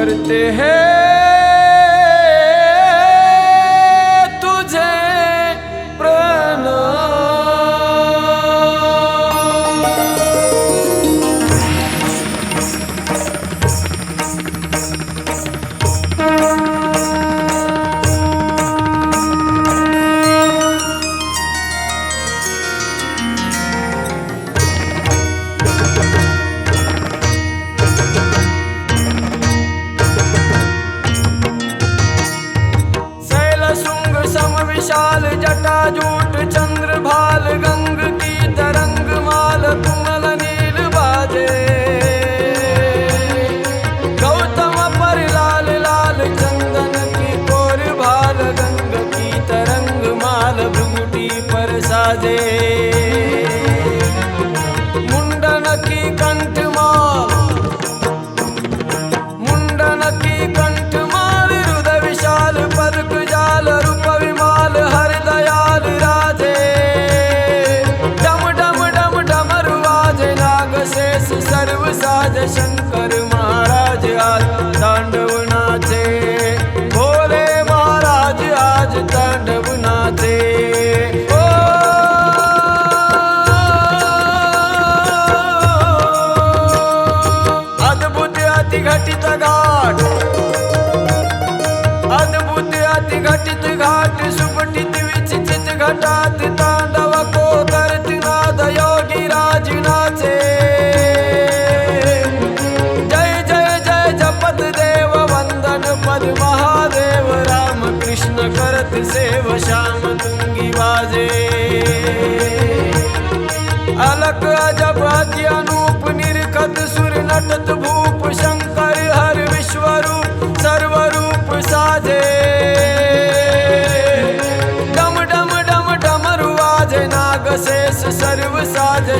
करते हैं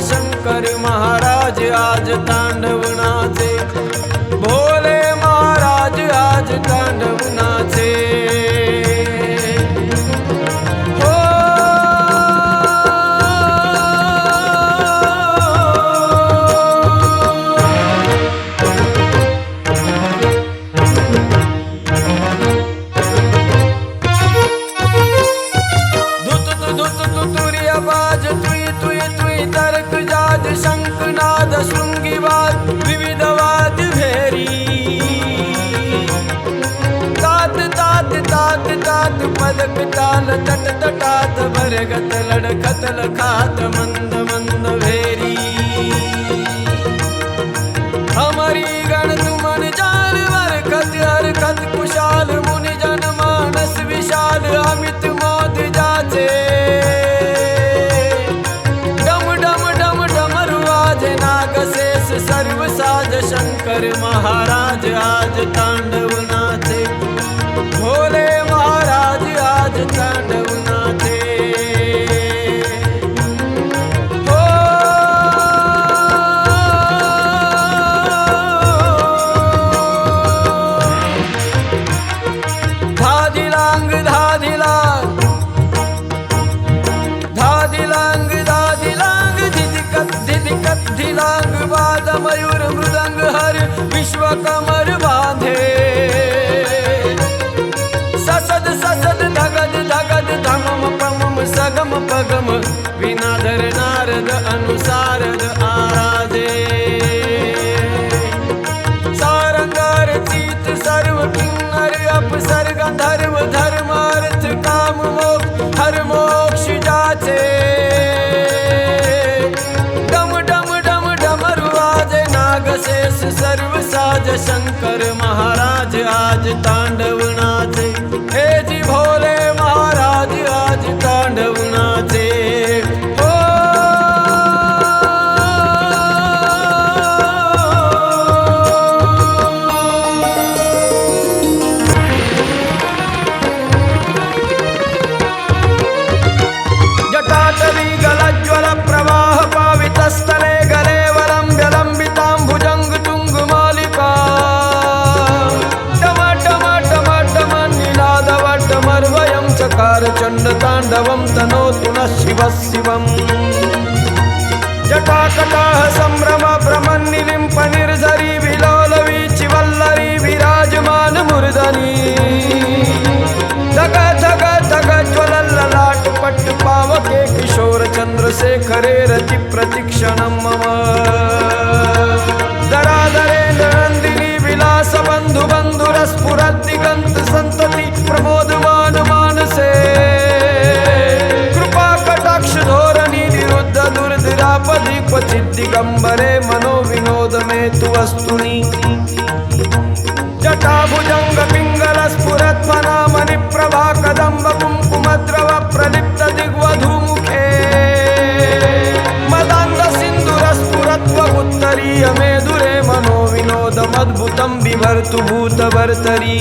साज शंकर महाराज आज तांडव नाचे भोले महाराज आज तर्क जात शंखनाद शृंगीवाद विविधवाद भेरी। तात तात तात तात पदक ताल तट तटात भरगत लडखत लखात मंद मंद भेरी विश्व कमर बांधे। ससद ससद धगद धगद धमम पमम सगम पगम विनाधर नारद अनुसारद आराधे। सारंगार चीत सर्व किन्नर अपसर गंधर्व धर्मार्थ काम मोक्ष हर मोक्ष जाचे जटाकटाः सम्भ्रम भ्रमन्निलिम्प निर्झरी विलोलवी चिवल्लरी विराजमान मूर्धनी धग धग धग ज्वलल्ललाट पट्ट पावके किशोर चन्द्रशेखरे रति प्रतिक्षणं मम। दरादरे नन्दिनी विलास बन्धु बन्धुरस्फुरद्दिगन्त सन्तति प्रमोद दिगंबरे मनोविनोद में तो वस्तुनि जटाभुजंग पिंगल स्फुरत्मना कुंकुम द्रव प्रदीप्त दिग्वधू मुखे मदांग सिंदुर स्फुरत्वगुत्तरीय मेदुरे मनोविनोदमद्भुतं बिभर्तु भूतवर्तरी।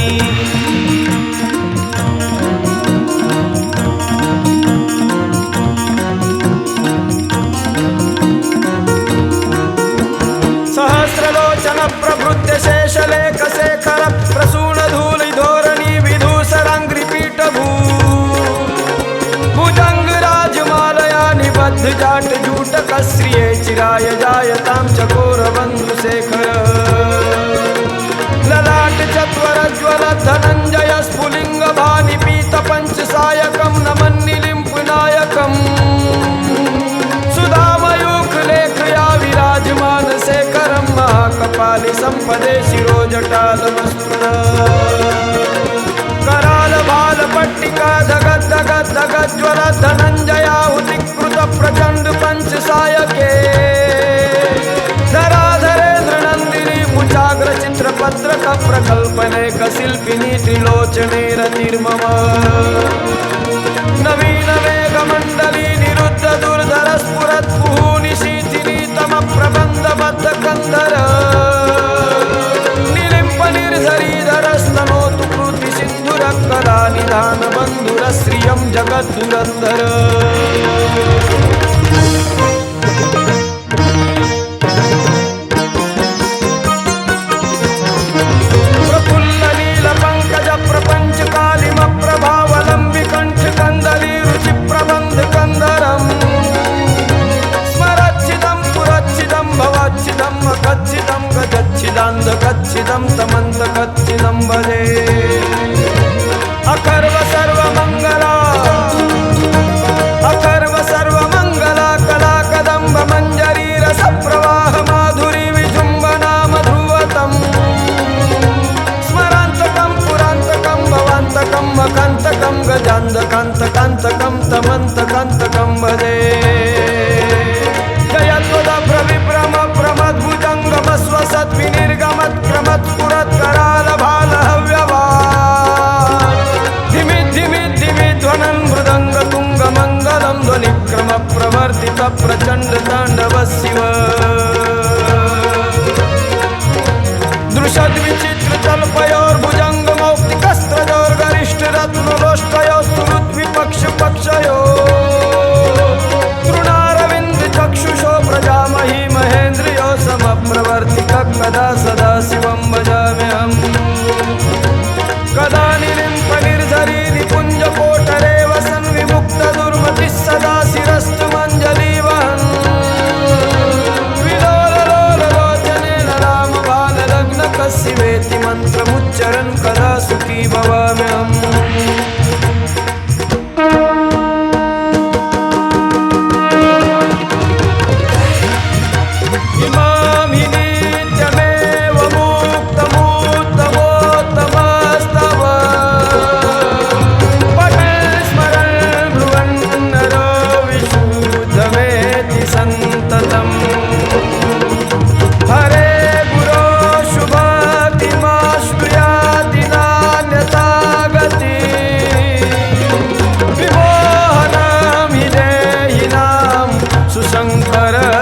लब्ध जूट कस्रिये चिराय जायतां चकोरबन्धुशेखर ललाट चत्वरज्वल धनञ्जय स्फुलिङ्ग भानि पीत पञ्चसायकं विराजमानशेखरं सुधामयूख लेखया विराजमान शेखरं महाकपालि सम्पदे शिरोजटालमस्तुर कराल बाल पट्टिका धगज्वल धगत धगत ज्वल धनञ्जयाहुतिकृत प्रचण्ड पञ्चसायके धराधरेन्द्र नन्दिनी मुचाग्र चित्रपत्रक प्रकल्पने शिल्पिनी त्रिलोचने रतिर्मम नवीन मेघमण्डली निरुद्ध दुर्धर स्फुरत् निशीथिनी तम प्रबन्ध बद्ध कन्धर निलिम्प निर्झरीधर कृति सिन्धुर कदा जगत सुरंदर।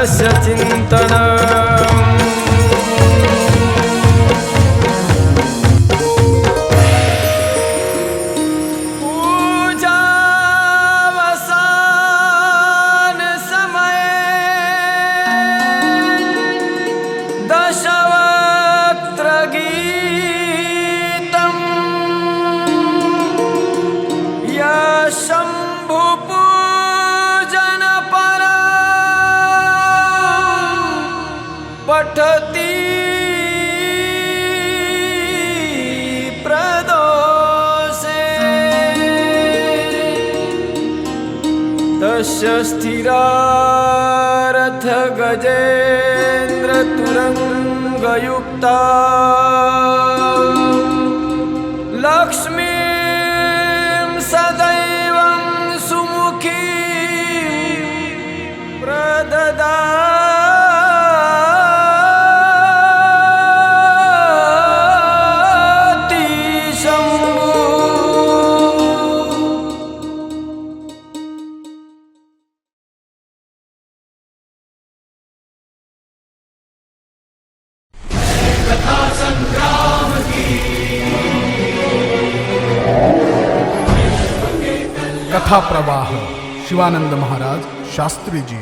सुशङ्करस्य पठति। प्रदोषे। तस्य स्थिरारथ गजेन्द्र कथा प्रवाह शिवानंद महाराज शास्त्री जी